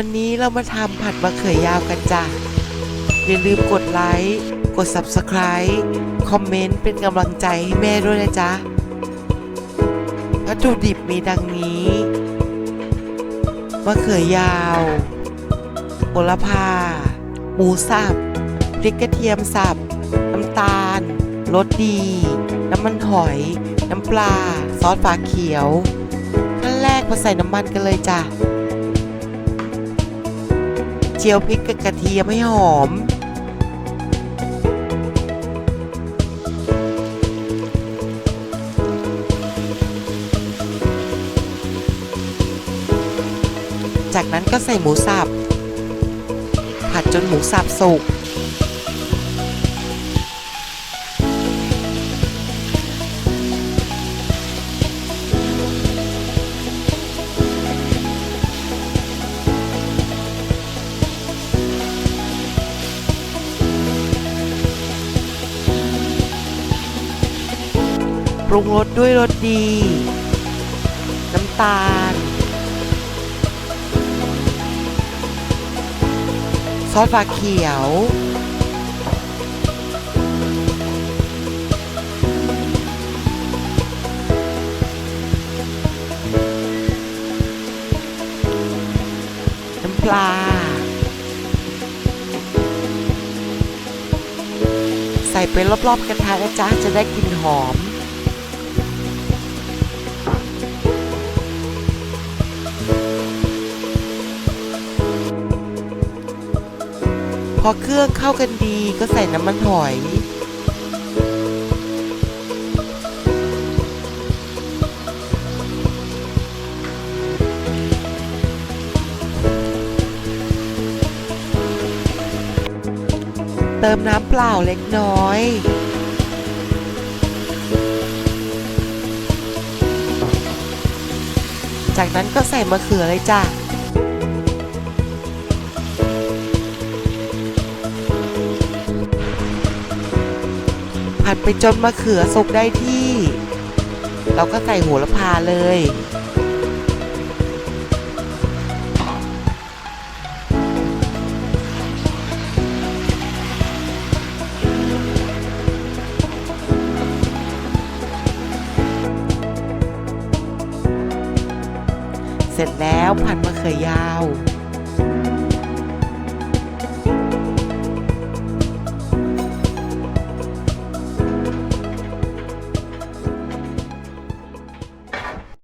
วันนี้เรามาทำผัดมะเขือยาวกันจ้ะ อย่าลืมกดไลค์ กด Subscribe คอมเมนต์เป็นกำลังใจให้แม่ด้วยนะจ๊ะวัตถุดิบมีดังนี้มะเขือยาวโหระพา หมูสับ พริกกระเทียมสับ น้ำตาล รสดี น้ำมันหอย น้ำปลา ซอสฝาเขียว ขั้นแรกมาใส่น้ำมันกันเลยจ้ะ เจียวพริกกับกระเทียมให้หอม จากนั้นก็ใส่หมูสับ ผัดจนหมูสับสุก ปรุงรสด้วยรสดี น้ำตาล ซอสฝาเขียว น้ำปลา ใส่ไปรอบๆกระทะนะจ๊ะ จะได้กลิ่นหอม อเครื่องเข้ากันดีก็ใส่น้ำมันหอยเติมน้ำเปล่าเล็กน้อย จากนั้นก็ใส่มะเขือเลยจ้ะ ผัดไปจนมะเขือสุกได้ที่ เราก็ใส่โหระพาเลย เสร็จแล้วผัดมะเขือยาว